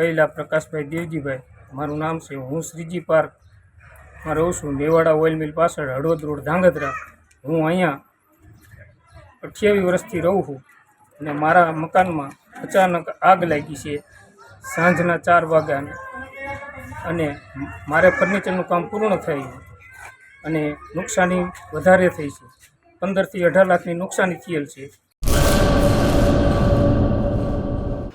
કૈલા પ્રકાશભાઈ દેવજીભાઈ, મારું નામ છે, હું શ્રીજી પાર્ક. માં રહું છું મેવાડા ઓઇલ મિલ પાછળ હળવદ રોડ ધાંગધ્રા. હું અહીંયા અઠ્યાવીસ વર્ષથી રહું છું અને મારા મકાનમાં અચાનક આગ લાગી છે સાંજના ચાર વાગ્યાને. અને મારે ફર્નિચરનું કામ પૂર્ણ થયું અને નુકસાની વધારે થઈ છે. પંદરથી અઢાર લાખની નુકસાની થયેલ છે.